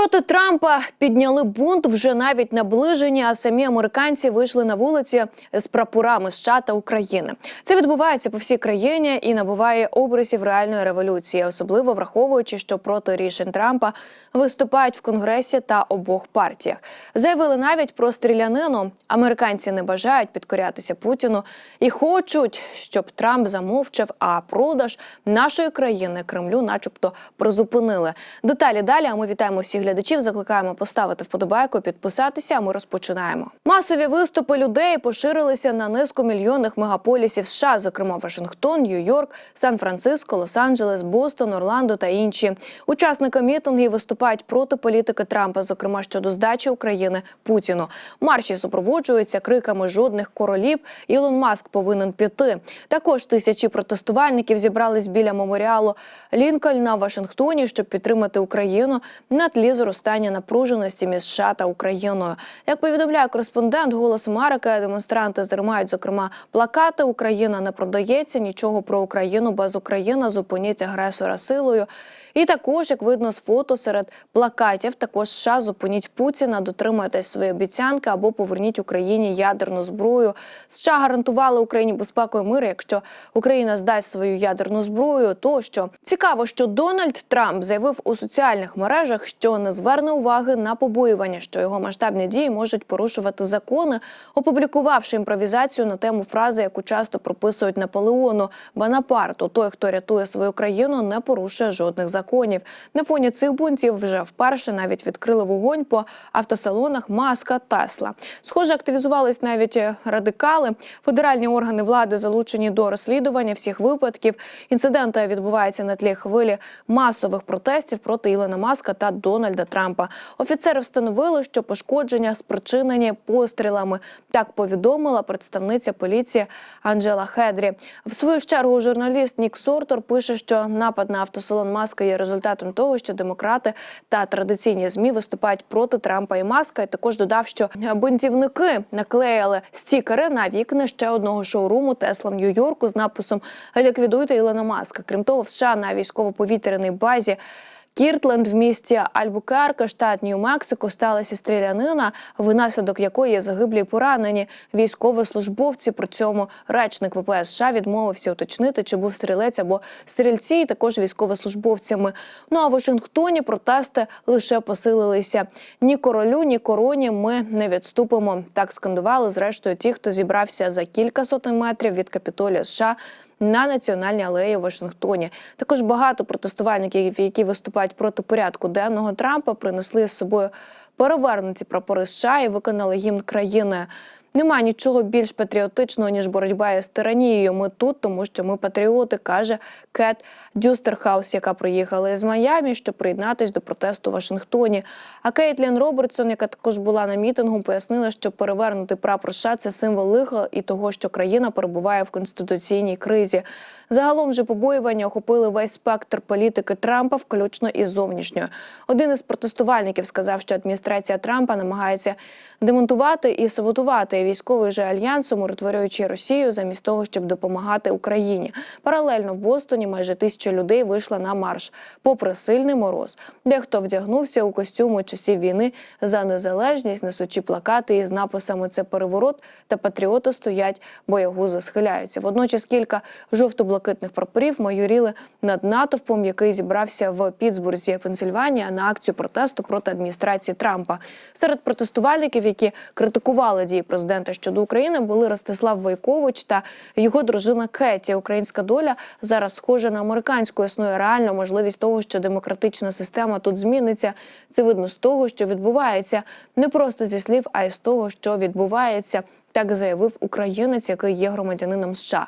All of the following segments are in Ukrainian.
Проти Трампа підняли бунт вже навіть наближені, а самі американці вийшли на вулиці з прапорами США та України. Це відбувається по всій країні і набуває образів реальної революції, особливо враховуючи, що проти рішень Трампа виступають в конгресі та обох партіях. Заявили навіть про стрілянину. Американці не бажають підкорятися Путіну і хочуть, щоб Трамп замовчав, а продаж нашої країни Кремлю, начебто, призупинили. Деталі далі. А ми вітаємо всіх глядачів. Закликаємо поставити вподобайку, підписатися. Ми розпочинаємо. Масові виступи людей поширилися на низку мільйонних мегаполісів США, зокрема Вашингтон, Нью-Йорк, Сан-Франциско, Лос-Анджелес, Бостон, Орландо та інші. Учасники мітингів виступають проти політики Трампа, зокрема щодо здачі України Путіну. Марші супроводжуються криками жодних королів. Ілон Маск повинен піти. Також тисячі протестувальників зібрались біля меморіалу Лінкольна в Вашингтоні, щоб підтримати Україну на тлі зростання напруженості між США та Україною. Як повідомляє кореспондент Голос Америки, демонстранти здримають зокрема плакати Україна не продається нічого про Україну без України. Зупиніть агресора силою. І також, як видно з фото серед плакатів, також США зупиніть Путіна, дотримайтесь свої обіцянки або поверніть Україні ядерну зброю. США гарантували Україні безпеку і мир. Якщо Україна здасть свою ядерну зброю, то що цікаво, що Дональд Трамп заявив у соціальних мережах, що не зверне уваги на побоювання, що його масштабні дії можуть порушувати закони, опублікувавши імпровізацію на тему фрази, яку часто прописують Наполеону Бонапарту. Той, хто рятує свою країну, не порушує жодних законів. На фоні цих бунтів вже вперше навіть відкрили вогонь по автосалонах Маска Тесла. Схоже, активізувались навіть радикали. Федеральні органи влади залучені до розслідування всіх випадків. Інцидент відбувається на тлі хвилі масових протестів проти Ілона Маска та Дональда Трампа. Офіцери встановили, що пошкодження спричинені пострілами. Так повідомила представниця поліції Анджела Хедрі. В свою чергу журналіст Нік Сортор пише, що напад на автосалон Маска є результатом того, що демократи та традиційні змі виступають проти Трампа і Маска. І також додав, що бунтівники наклеїли стікери на вікна ще одного шоуруму Тесла в Нью-Йорку з написом Ліквідуйте Ілона Маска. Крім того, в США на військово-повітряній базі. Кіртленд в місті Альбукерка, штат Нью-Мексико, сталася стрілянина, внаслідок якої загиблі поранені військовослужбовці. При цьому речник ВПС США відмовився уточнити, чи був стрілець або стрільці, і також військовослужбовцями. Ну а в Вашингтоні протести лише посилилися. Ні королю, ні короні ми не відступимо. Так скандували зрештою ті, хто зібрався за кілька сотень метрів від капітолія США на національній алеї в Вашингтоні. Також багато протестувальників, які виступають проти порядку денного Трампа, принесли з собою перевернуті прапори США і виконали гімн країни. Немає нічого більш патріотичного ніж боротьба із тиранією. Ми тут, тому що ми патріоти, каже Кет Дюстерхаус, яка приїхала із Майамі, щоб приєднатись до протесту в Вашингтоні. А Кейтлін Робертсон, яка також була на мітингу, пояснила, що перевернути прапор США – це символ лиха і того, що країна перебуває в конституційній кризі. Загалом же побоювання охопили весь спектр політики Трампа, включно із зовнішньою. Один із протестувальників сказав, що адміністрація Трампа намагається демонтувати і саботувати військовий же альянс, умиротворюючи Росію, замість того, щоб допомагати Україні. Паралельно в Бостоні майже тисяча людей вийшла на марш, попри сильний мороз. Дехто вдягнувся у костюми часів війни за незалежність, несучи плакати із написами Це переворот та патріоти стоять, боягузи схиляються. Водночас кілька жовто-блакитних прапорів майоріли над натовпом, який зібрався в Пітсбурзі, Пенсильванія, на акцію протесту проти адміністрації Трампа. Серед протестувальників, які критикували дії президента щодо України, були Ростислав Войкович та його дружина Кеті. Українська доля зараз схожа на американську. Існує реальна можливість того, що демократична система тут зміниться. Це видно з того, що відбувається не просто зі слів, а й з того, що відбувається. Так заявив українець, який є громадянином США.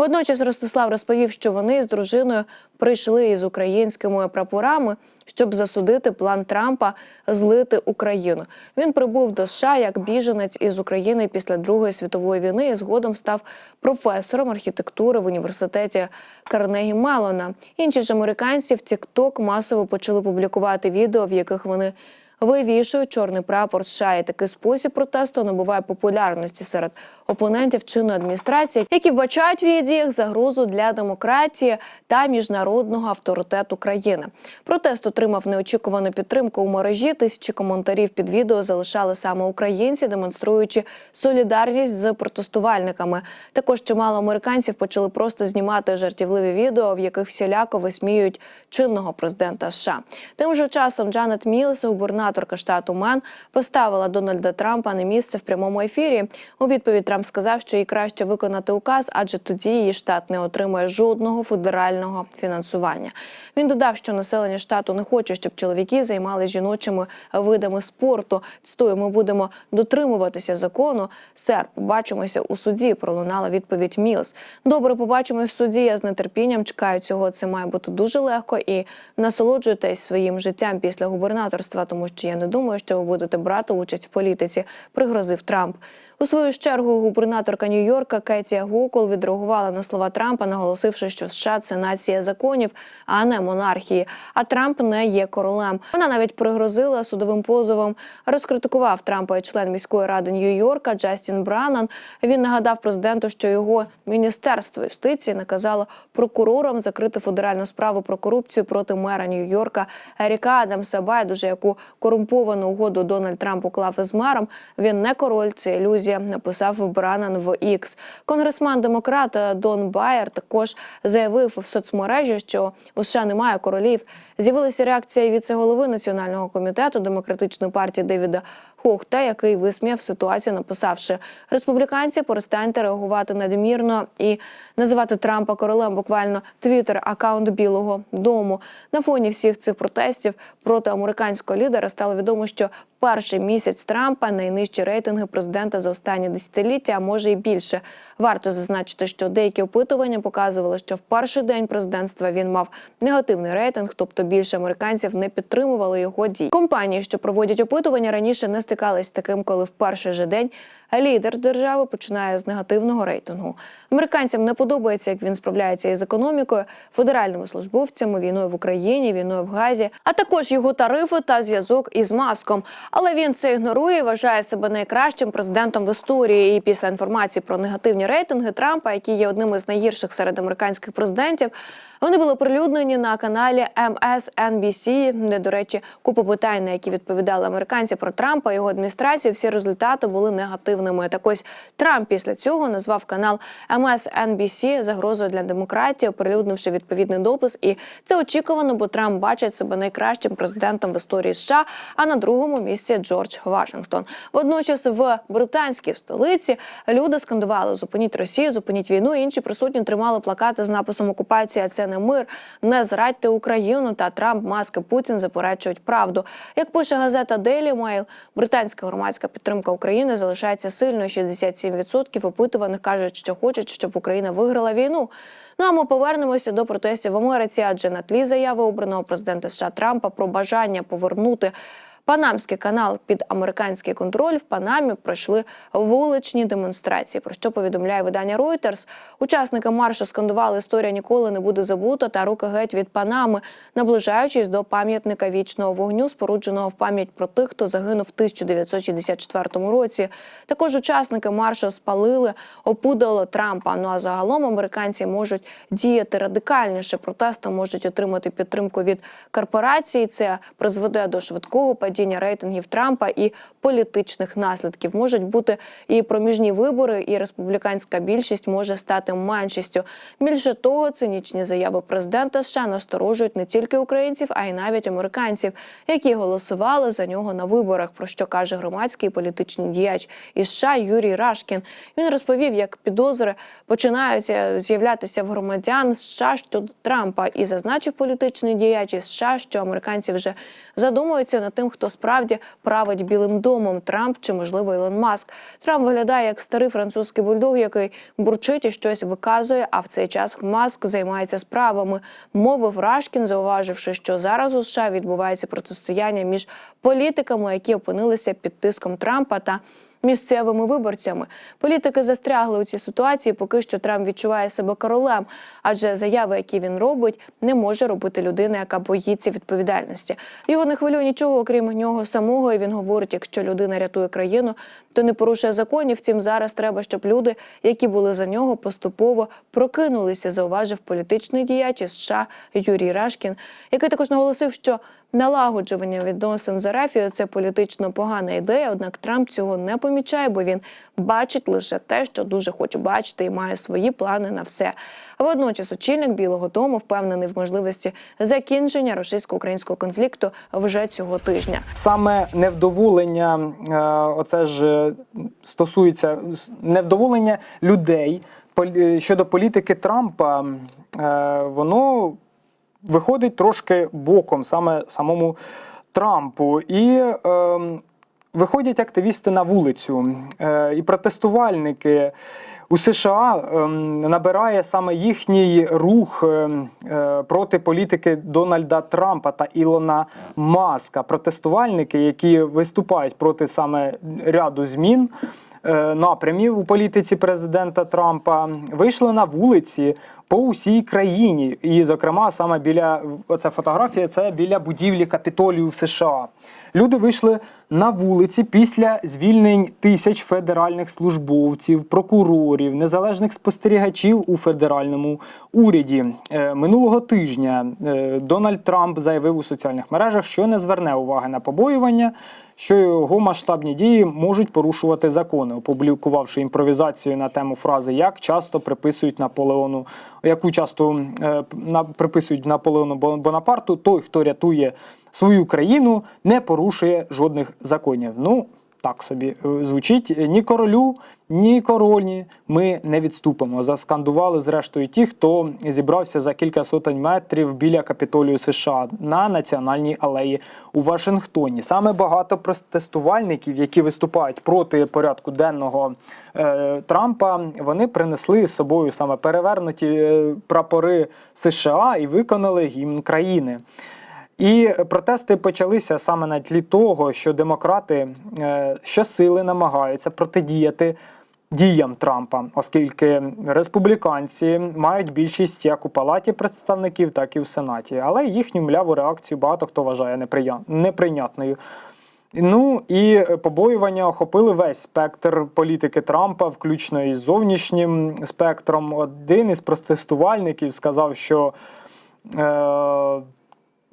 Водночас Ростислав розповів, що вони з дружиною прийшли із українськими прапорами, щоб засудити план Трампа злити Україну. Він прибув до США як біженець із України після Другої світової війни і згодом став професором архітектури в університеті Карнегі Мелона. Інші ж американці в TikTok масово почали публікувати відео, в яких вони вивішують чорний прапор США. І такий спосіб протесту набуває популярності серед опонентів чинної адміністрації, які вбачають в її діях загрозу для демократії та міжнародного авторитету країни. Протест отримав неочікувану підтримку у мережі. Тисячі коментарів під відео залишали саме українці, демонструючи солідарність з протестувальниками. Також чимало американців почали просто знімати жартівливі відео, в яких всіляко висміюють чинного президента США. Тим же часом Джанет Мілс, губернаторка штату Мен, поставила Дональда Трампа на місце в прямому ефірі. У відповідь Трамп сказав, що їй краще виконати указ, адже тоді її штат не отримує жодного федерального фінансування. Він додав, що населення штату не хоче, щоб чоловіки займалися жіночими видами спорту. Цитую, ми будемо дотримуватися закону. Сер, побачимося у суді. Пролунала відповідь Мілс. Добре, побачимось в суді. Я з нетерпінням чекаю цього. Це має бути дуже легко і насолоджуйтесь своїм життям після губернаторства, тому що я не думаю, що ви будете брати участь в політиці. Пригрозив Трамп. У свою чергу губернаторка Нью-Йорка Кетія Гокол відреагувала на слова Трампа, наголосивши, що США це нація законів, а не монархії. А Трамп не є королем. Вона навіть пригрозила судовим позовом. Розкритикував Трампа і член міської ради Нью-Йорка Джастін Бранан. Він нагадав президенту, що його міністерство юстиції наказало прокурорам закрити федеральну справу про корупцію проти мера Нью-Йорка Еріка Адамса Байдуже, яку корумповану угоду Дональд Трамп уклав із мером. Він не король, це ілюзія. Написав Бранан в X. Конгресмен демократ Дон Байер також заявив в соцмережі, що у США немає королів. З'явилася реакція віце-голови національного комітету демократичної партії Девіда Хохта, який висміяв ситуацію, написавши республіканці, перестаньте реагувати надмірно і називати Трампа королем. Буквально твіттер акаунт Білого Дому. На фоні всіх цих протестів проти американського лідера стало відомо, що перший місяць Трампа найнижчі рейтинги президента за останні десятиліття, а може і більше. Варто зазначити, що деякі опитування показували, що в перший день президентства він мав негативний рейтинг, тобто більше американців не підтримували його дій. Компанії, що проводять опитування, раніше не стикались з таким, коли в перший же день лідер держави починає з негативного рейтингу. Американцям не подобається, як він справляється із економікою, федеральними службовцями, війною в Україні, війною в Газі, а також його тарифи та зв'язок із маском. Але він це ігнорує, і вважає себе найкращим президентом в історії. І після інформації про негативні рейтинги Трампа, які є одним із найгірших серед американських президентів, вони були оприлюднені на каналі MSNBC, де, до речі, купа питань, на які відповідали американці про Трампа, його адміністрацію. Всі результати були негативними. Так ось Трамп після цього назвав канал MSNBC загрозою для демократії, оприлюднивши відповідний допис. І це очікувано, бо Трамп бачить себе найкращим президентом в історії США. А на другому місці Джордж Вашингтон. Водночас в британській столиці люди скандували Зупиніть Росію, зупиніть війну. Інші присутні тримали плакати з написом Окупація це не мир, не зрадьте Україну. Та Трамп, Маск і Путін заперечують правду. Як пише газета Daily Mail, британська громадська підтримка України залишається сильною. 67% опитуваних кажуть, що хочуть, щоб Україна виграла війну. Ну а ми повернемося до протестів в Америці, адже на тлі заяви обраного президента США Трампа про бажання повернути. Панамський канал під американський контроль в Панамі пройшли вуличні демонстрації. Про що повідомляє видання Reuters. Учасники маршу скандували історія ніколи не буде забута та руки геть від Панами, наближаючись до пам'ятника вічного вогню, спорудженого в пам'ять про тих, хто загинув в 1964 році. Також учасники маршу спалили опудало Трампа. Ну а загалом американці можуть діяти радикальніше. Протести можуть отримати підтримку від корпорацій. Це призведе до швидкого падіння рейтингів Трампа і політичних наслідків. Можуть бути і проміжні вибори, і республіканська більшість може стати меншістю. Більше того, цинічні заяви президента США насторожують не тільки українців, а й навіть американців, які голосували за нього на виборах. Про що каже громадський політичний діяч із США Юрій Рашкін. Він розповів, як підозри починають з'являтися в громадян США щодо Трампа, і зазначив політичний діяч із США, що американці вже задумуються над тим, хто справді править білим домом Трамп чи можливо Ілон Маск. Трамп виглядає як старий французький бульдог, який бурчить і щось виказує. А в цей час Маск займається справами. Мовив Рашкін, зауваживши, що зараз у США відбувається протистояння між політиками, які опинилися під тиском Трампа та місцевими виборцями. Політики застрягли у цій ситуації. Поки що Трамп відчуває себе королем, адже заяви, які він робить, не може робити людина, яка боїться відповідальності. Його не хвилює нічого, окрім нього самого. І він говорить: якщо людина рятує країну, то не порушує законів. Втім, зараз треба, щоб люди, які були за нього, поступово прокинулися. Зауважив політичний діяч із США Юрій Рашкін, який також наголосив, що налагоджування відносин з Арафією – це політично погана ідея. Однак Трамп цього не помічає, бо він бачить лише те, що дуже хоче бачити, і має свої плани на все. А водночас очільник Білого Дому впевнений в можливості закінчення російсько-українського конфлікту вже цього тижня. Саме невдоволення, е, оце ж е, стосується невдоволення людей е, щодо політики Трампа, воно виходить трошки боком саме самому Трампу. І е, виходять активісти на вулицю е, і протестувальники. У США ем, набирає саме їхній рух ем, е, проти політики Дональда Трампа та Ілона Маска. Протестувальники, які виступають проти саме ряду змін е, напрямів у політиці президента Трампа, вийшли на вулиці по усій країні. І, зокрема, саме біля оця фотографія це біля будівлі Капітолію в США. Люди вийшли на вулиці після звільнень тисяч федеральних службовців, прокурорів, незалежних спостерігачів у федеральному уряді. Е, Минулого тижня е, Дональд Трамп заявив у соціальних мережах, що не зверне уваги на побоювання, що його масштабні дії можуть порушувати закони, опублікувавши імпровізацію на тему фрази Як часто приписують Наполеону, яку часто е, на, приписують Наполеону Бон- Бонапарту, той, хто рятує свою країну, не порушує жодних законів. Ну, так собі е, звучить ні королю, ні короні. Ми не відступимо. Заскандували зрештою ті, хто зібрався за кілька сотень метрів біля капітолію США на національній алеї у Вашингтоні. Саме багато протестувальників, які виступають проти порядку денного е, Трампа, вони принесли з собою саме перевернуті е, прапори США і виконали гімн країни. І протести почалися саме на тлі того, що демократи е, щосили намагаються протидіяти діям Трампа, оскільки республіканці мають більшість як у палаті представників, так і в сенаті. Але їхню мляву реакцію багато хто вважає неприйнятною. Ну і побоювання охопили весь спектр політики Трампа, включно із зовнішнім спектром. Один із протестувальників сказав, що. Е-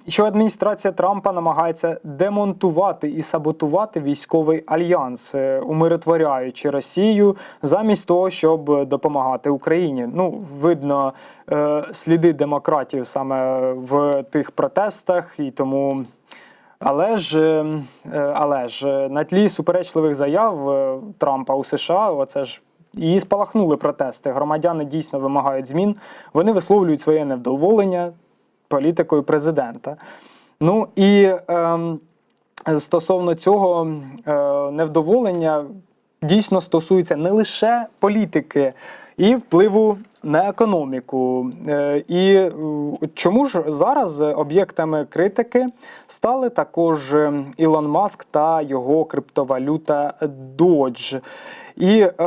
що адміністрація Трампа намагається демонтувати і саботувати військовий альянс, е, умиротворяючи Росію замість того, щоб допомагати Україні. Ну, видно е, сліди демократів саме в тих протестах, і тому. Але ж, е, але ж на тлі суперечливих заяв Трампа у США, оце ж і спалахнули протести. Громадяни дійсно вимагають змін. Вони висловлюють своє невдоволення політикою президента. Ну і ем, стосовно цього е, невдоволення дійсно стосується не лише політики і впливу на економіку. Е, І е, чому ж зараз об'єктами критики стали також е, Ілон Маск та його криптовалюта Dodge. І е,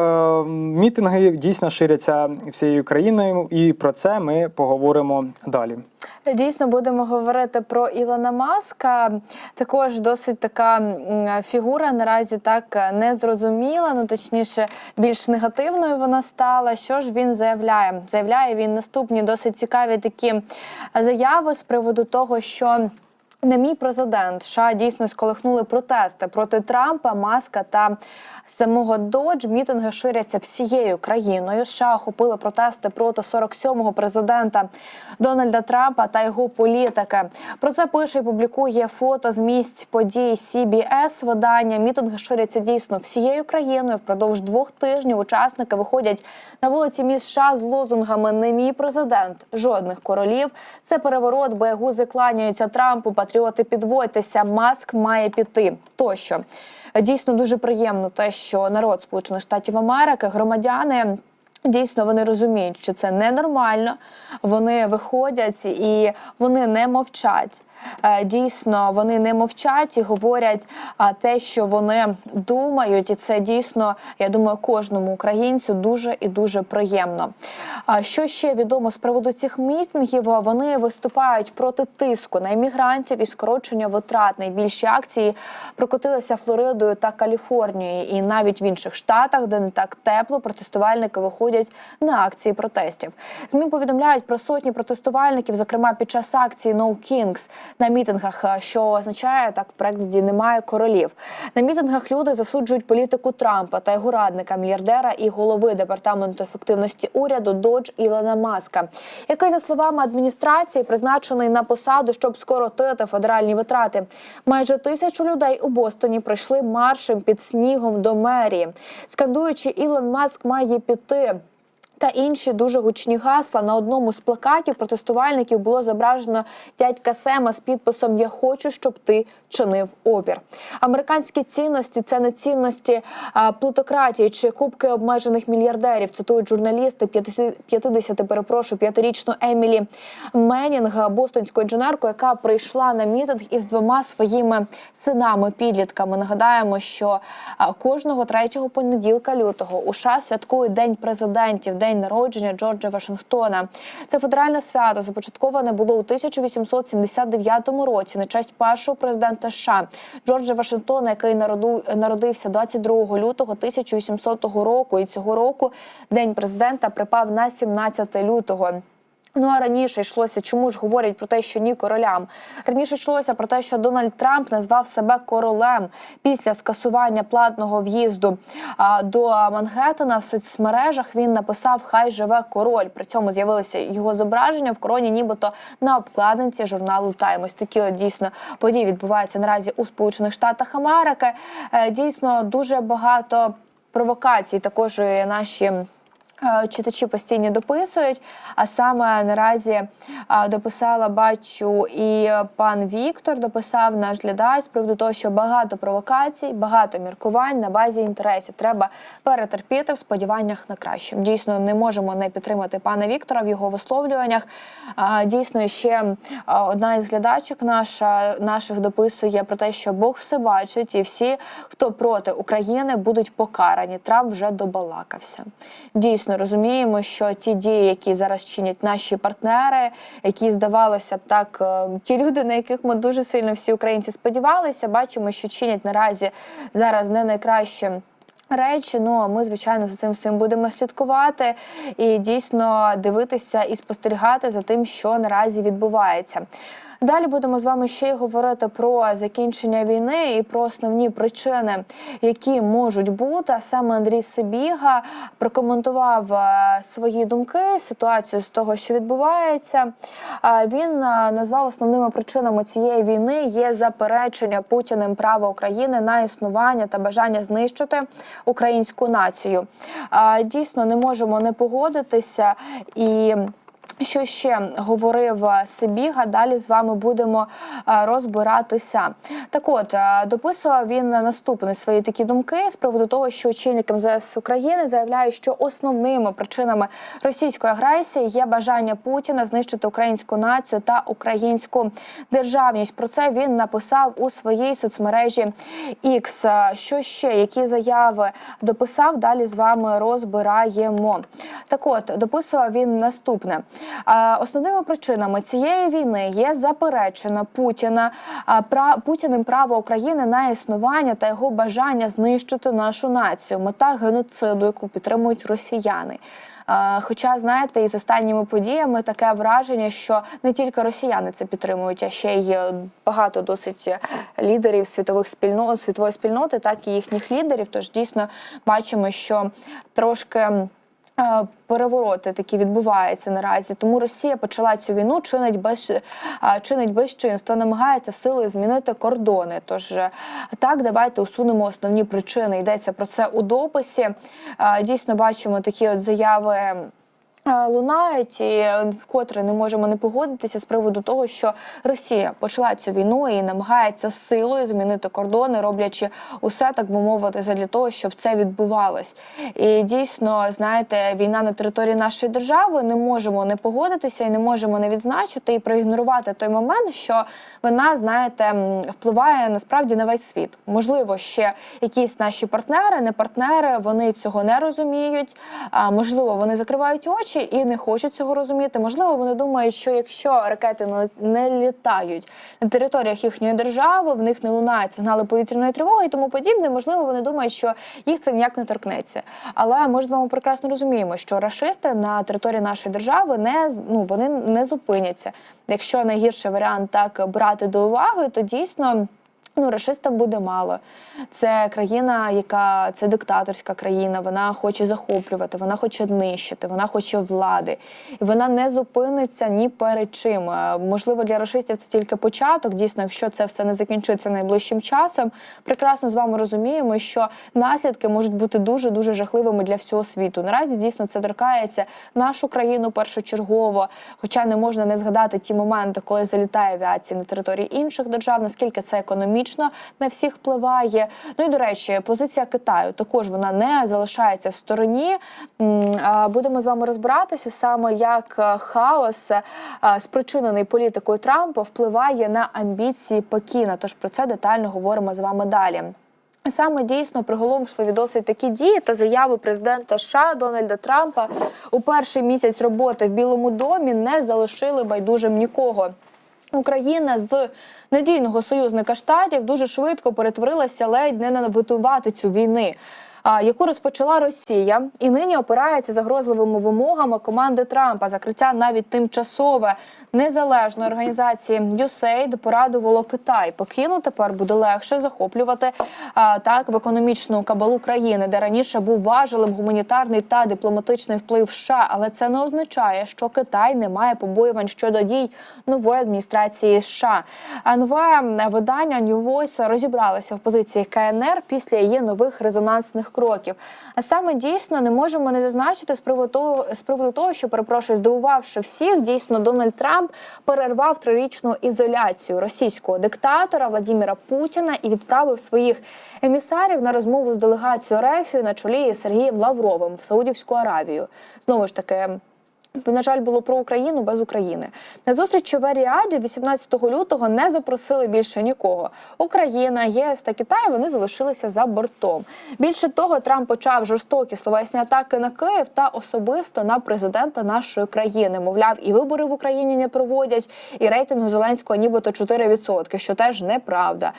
мітинги дійсно ширяться всією країною, і про це ми поговоримо далі. Дійсно, будемо говорити про Ілона Маска. Також досить така фігура наразі так незрозуміла, ну точніше, більш негативною вона стала. Що ж він заявляє? Заявляє він наступні досить цікаві такі заяви з приводу того, що. Не мій президент США дійсно сколихнули протести проти Трампа, Маска та самого Додж. Мітинги ширяться всією країною. США охопили протести проти 47-го президента Дональда Трампа та його політики. Про це пише і публікує фото з місць подій CBS видання. Мітинги ширяться дійсно всією країною. Впродовж двох тижнів учасники виходять на вулиці міст США з лозунгами Не мій президент, жодних королів. Це переворот, боягузи кланяються Трампу. Патріоти підводьтеся. Маск має піти. Тощо дійсно дуже приємно, те, що народ Сполучених Штатів Америки, громадяни. Дійсно, вони розуміють, що це ненормально. Вони виходять і вони не мовчать. Е, дійсно вони не мовчать і говорять те, що вони думають, і це дійсно, я думаю, кожному українцю дуже і дуже приємно. Що ще відомо з приводу цих мітингів? Вони виступають проти тиску на іммігрантів і скорочення витрат. Найбільші акції прокотилися Флоридою та Каліфорнією, і навіть в інших штатах, де не так тепло, протестувальники виходять на акції протестів. ЗМІ повідомляють про сотні протестувальників, зокрема під час акції No Kings на мітингах, е, що означає так в перекладі немає королів. На мітингах люди засуджують політику Трампа та його радника, мільярдера і голови департаменту ефективності уряду Додж Ілона Маска, який за словами адміністрації призначений на посаду, щоб скоротити федеральні витрати. Майже тисячу людей у Бостоні пройшли маршем під снігом до мерії, скандуючи Ілон Маск має піти. Та інші дуже гучні гасла на одному з плакатів протестувальників було зображено дядька Сема з підписом Я хочу, щоб ти чинив опір. Американські цінності це не цінності плутократії чи кубки обмежених мільярдерів. Цитують журналісти 50, 50 перепрошую, п'ятирічну Емілі Менінг, бостонську інженерку, яка прийшла на мітинг із двома своїми синами підлітками. Нагадаємо, що кожного третього понеділка лютого у США святкують День президентів, день народження Джорджа Вашингтона. Це федеральне свято започатковане було у 1879 році на честь першого президента США Джорджа Вашингтона, який народився 22 лютого 1800 року. І цього року день президента припав на 17 лютого. Ну а раніше йшлося, чому ж говорять про те, що ні королям. Раніше йшлося про те, що Дональд Трамп назвав себе королем після скасування платного в'їзду до Мангеттена в соцмережах. Він написав Хай живе король. При цьому з'явилися його зображення в короні, нібито на обкладинці журналу Тайм. Ось такі от дійсно події відбуваються наразі у Сполучених Штатах Америки. Е, Дійсно дуже багато провокацій. Також наші. Е, Читачі постійно дописують, а саме наразі е, дописала, бачу, і пан Віктор дописав наш глядач з приводу того, що багато провокацій, багато міркувань на базі інтересів. Треба перетерпіти в сподіваннях на краще. Дійсно, не можемо не підтримати пана Віктора в його висловлюваннях. Дійсно, ще е, одна із глядачок наша наших дописує про те, що Бог все бачить, і всі, хто проти України, будуть покарані. Трамп вже добалакався. Дійсно розуміємо, що ті дії, які зараз чинять наші партнери, які здавалося б так, е, ті люди, на яких ми дуже сильно всі українці сподівалися, бачимо, що чинять наразі зараз не найкраще. Речі, ну а ми звичайно за цим всім будемо слідкувати і дійсно дивитися і спостерігати за тим, що наразі відбувається. Далі будемо з вами ще й говорити про закінчення війни і про основні причини, які можуть бути. А саме Андрій Сибіга прокоментував е, свої думки, ситуацію з того, що відбувається. Він е, назвав основними причинами цієї війни є заперечення Путіним права України на існування та бажання знищити українську націю. Дійсно, не можемо не погодитися і. Що ще говорив е, Сибіга? Далі з вами будемо е, розбиратися. Так, от е, дописував він наступні свої такі думки з приводу того, що очільник МЗС України заявляє, що основними причинами російської агресії є бажання Путіна знищити українську націю та українську державність. Про це він написав у своїй соцмережі X. Що ще які заяви дописав? Далі з вами розбираємо. Так, от дописував він наступне. Основними причинами цієї війни є заперечення Путіна Путіним право України на існування та його бажання знищити нашу націю. Мета геноциду, яку підтримують росіяни. Хоча, знаєте, із останніми подіями таке враження, що не тільки росіяни це підтримують, а ще й е, багато досить лідерів світових спільнот, світової спільноти, так і їхніх лідерів. Тож дійсно бачимо, що трошки. Е, Перевороти такі відбуваються наразі, тому Росія почала цю війну, чинить без е, чинить безчинство, намагається силою змінити кордони. Тож е, так, давайте усунемо основні причини. Йдеться про це у дописі. Дійсно, бачимо такі от заяви. Е, Лунають і вкотре не можемо не погодитися з приводу того, що Росія почала цю війну і намагається силою змінити кордони, роблячи усе так би мовити, для того, щоб це відбувалось. І дійсно, знаєте, війна на території нашої держави не можемо не погодитися і не можемо не відзначити і проігнорувати той момент, що вона, знаєте, впливає насправді на весь світ. Можливо, ще якісь наші партнери, не партнери, вони цього не розуміють. А можливо, вони закривають очі і не хочуть цього розуміти. Можливо, вони думають, що якщо ракети не літають на територіях їхньої держави, в них не лунають сигнали повітряної тривоги і тому подібне. Можливо, вони думають, що їх це ніяк не торкнеться. Але ми ж з вами прекрасно розуміємо, що рашисти на території нашої держави не ну вони не зупиняться. Якщо найгірший варіант так брати до уваги, то дійсно. Ну, рашистам буде мало. Це країна, яка це диктаторська країна. Вона хоче захоплювати, вона хоче нищити, вона хоче влади. І вона не зупиниться ні перед чим. Е, Можливо, для рашистів це тільки початок. Дійсно, якщо це все не закінчиться найближчим часом, прекрасно з вами розуміємо, що наслідки можуть бути дуже дуже жахливими для всього світу. Наразі дійсно це торкається нашу країну першочергово. Хоча не можна не згадати ті моменти, коли залітає авіація на території інших держав, наскільки це економічно на всіх впливає. Ну і до речі, позиція Китаю також вона не залишається в стороні. Будемо з вами розбиратися саме як е, хаос, е, спричинений політикою Трампа, впливає на амбіції Пекіна. Тож про це детально говоримо з вами далі. Саме дійсно приголомшливі досить такі дії та заяви президента США Дональда Трампа у перший місяць роботи в Білому домі не залишили байдужим нікого. Україна з надійного союзника штатів дуже швидко перетворилася ледь не на витувати цю війни. Яку розпочала Росія, і нині опирається загрозливими вимогами команди Трампа. Закриття навіть тимчасове незалежної організації USAID порадувало Китай. Покину тепер буде легше захоплювати так в економічну кабалу країни, де раніше був важелем гуманітарний та дипломатичний вплив США. Але це не означає, що Китай не має побоювань щодо дій нової адміністрації США. А нове видання New Voice розібралося в позиції КНР після її нових резонансних кроків. А саме дійсно не можемо не зазначити з приводу того, з приводу того, що перепрошую, здивувавши всіх, дійсно Дональд Трамп перервав трирічну ізоляцію російського диктатора Владіміра Путіна і відправив своїх емісарів на розмову з делегацією РФ на чолі із Сергієм Лавровим в Саудівську Аравію. Знову ж таки. На жаль, було про Україну без України. На зустрічі в Аріаді 18 лютого не запросили більше нікого. Україна, ЄС та Китай вони залишилися за бортом. Більше того, Трамп почав жорстокі словесні атаки на Київ та особисто на президента нашої країни. Мовляв, і вибори в Україні не проводять, і рейтингу Зеленського нібито 4%, що теж неправда.